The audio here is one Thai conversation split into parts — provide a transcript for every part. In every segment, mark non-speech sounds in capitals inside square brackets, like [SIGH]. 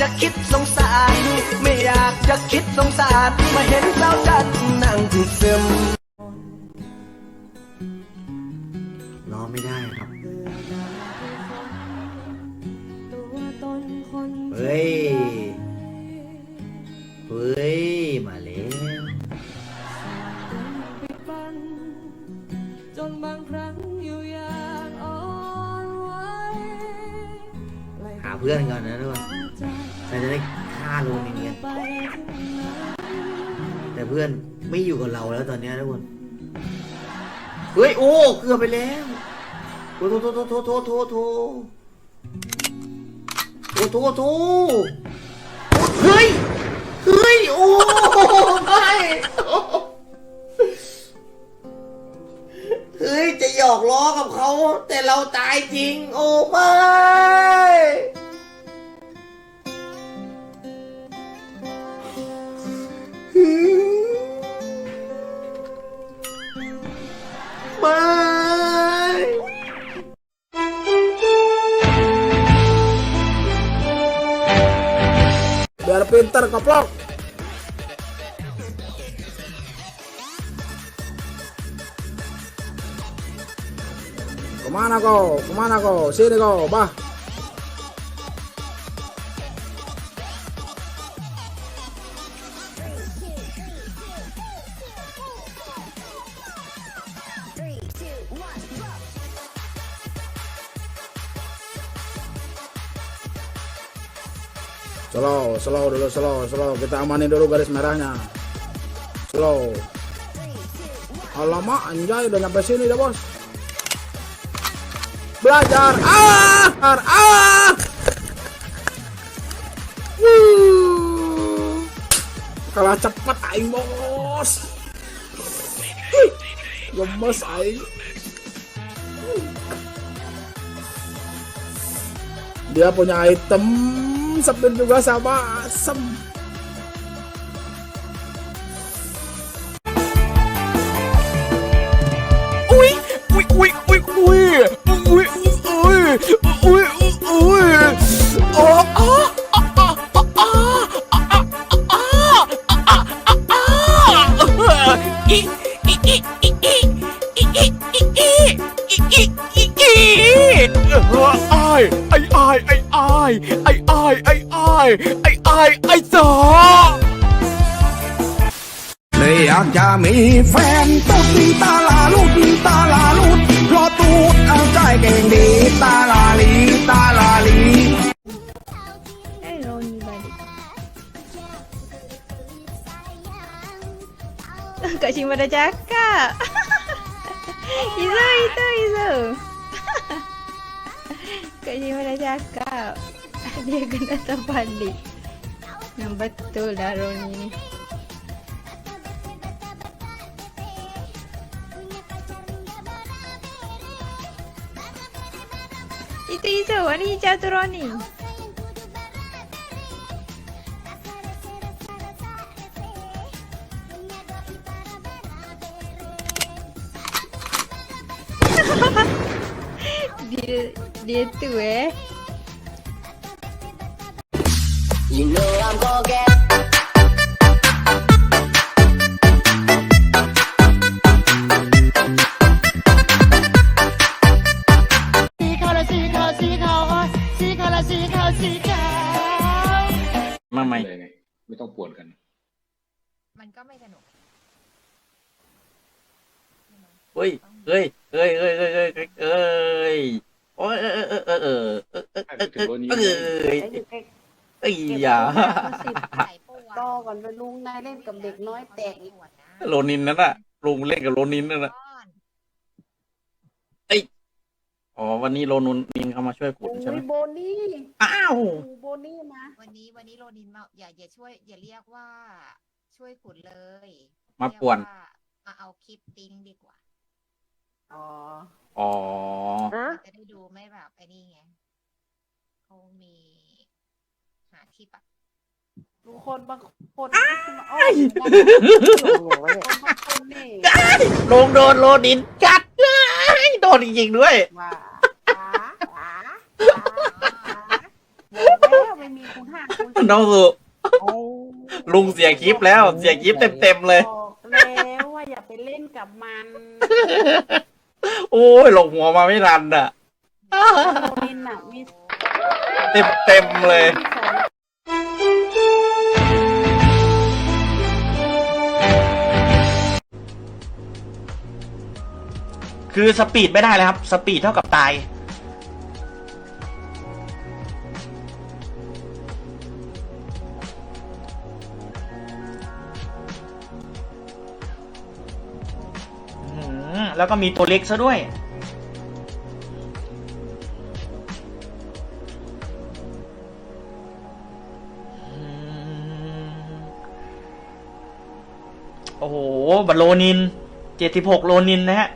จะคิดสงสาร ไม่อยากจะคิดสงสาร มาเห็นเจ้าจันนั่งซึมรอไม่ได้ครับ เฮ้ย เฮ้ย มาแล้วจนบางครั้งอยู่อย่างอ่อนไหวหาเพื่อนก่อนนะทุกคน เราจะได้ฆ่าโรนินกันไปถึงไหนแต่เพื่อนไม่อยู่กับเราแล้วตอนเนี้ยทุกคนเฮ้ยโอ้เกือบไปแล้วโทโทโทโทโทโทโทโอ้โทโทเฮ้ยเฮ้ยโอ้ไม่เฮ้ยจะหยอกล้อกับเขา แต่เราตายจริง โอ้ไม่ ไม่ biar pinter koplok ke mana kau? Ke mana kau? Sini kau bah Slow, slow dulu, slow, slow. Kita amanin dulu garis merahnya. Slow. Alamak, anjay udah nyampe sini dah bos. Belajar. Ah, ah, ah. Kalah cepet aing bos. Gemes aing. Dia punya item Sepin juga sama asem. Ui, ui, ui, ui, ui, ui, ui, ui, ui. Oh, ah, ah, ah, ah, ah, ah, ah, ah, ah, ah. I, i, i, i, i, i, i, i, i, i, i, i, i. Ai, ai, ai, ai, ai, ai, ai, ai, ai, ai, ai, ai, gió. เลยอยากจะมีแฟนตุ๊ดตาลาลุดตาลาลุดรอตูดเอาใจเก่งดีตาลาลีตาลาลี Eh, Roni balik. Kak Cima dah cakap. Izu, itu, Izu. Kak Cima dah cakap. [LAUGHS] Dia kena terbalik. Yang betul Roni ni. Itu Izu, warna hijau tu Roni. [LAUGHS] Dia dia tu eh. มาใหม่ เลยไง ไม่ต้องปวดกัน มันก็ไม่สนุกเฮ้ยเฮ้ย เฮ้ย เฮ้ย เฮ้ย เฮ้ย เฮ้ยโอ้ยเออเออเออเออเออเออเออเออเออเออเออไอ้เด็กเอ้ยอย่าใส่ปูรอก่อนไปลุงนายเล่นกับเด็กน้อยแตกอีก โรนินนั่นน่ะลุงเล่นกับโรนินนั่นน่ะก้ อนอ๋อวันนี้โรนุนนินเขามาช่วยขุดโอ้ใช่ไหมยโบนี่อ้าวโอ้โบนี่มาวันนี้วันนี้โรนินมาอย่าอย่าช่วย อย่าเรียกว่าช่วยขุดเลยมาป่วน เรียกว่ามาเอาคลิปติ้งดีกว่าอ๋ออ๋อจะได้ดูไม่แบบไอ้นี่ไงเขามีหาคลิปอะดูคนบางคนที่มาอ้อยคนบางคนนี่ ลงโดนโรนิน กัดเลยโดนจริงๆด้วย ว่าหาหาหาบอกแล้วไม่มีคุณห้าคุณน้องสุโอ้ลุงเสียคลิปแล้ว เสียคลิปเต็มๆเลย บอกแล้วว่าอย่าไปเล่นกับมันโอ้ยหลงหัวมาไม่ทันอะโบนินน่ะมี เต็มเต็มๆเลย มี คือสปีดไม่ได้เลยครับ สปีดเท่ากับตาย แล้วก็มีตัวเล็กซะด้วย โอ้โห บัตรโลนิน เจ็ดสิบหกโลนินนะฮะ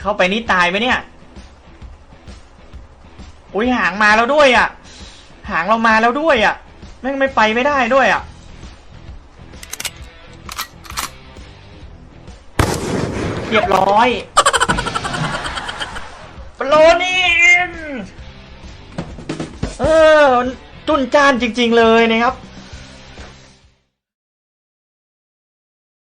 เข้าไปนี่ตายไหมเนี่ยอุ้ยหางมาแล้วด้วยอะ หางเรามาแล้วด้วยอะแม่งไม่ไปไม่ได้ด้วยอะเรียบร้อยโปรนินเออจุนจ้านจริง ๆ เลยนะครับ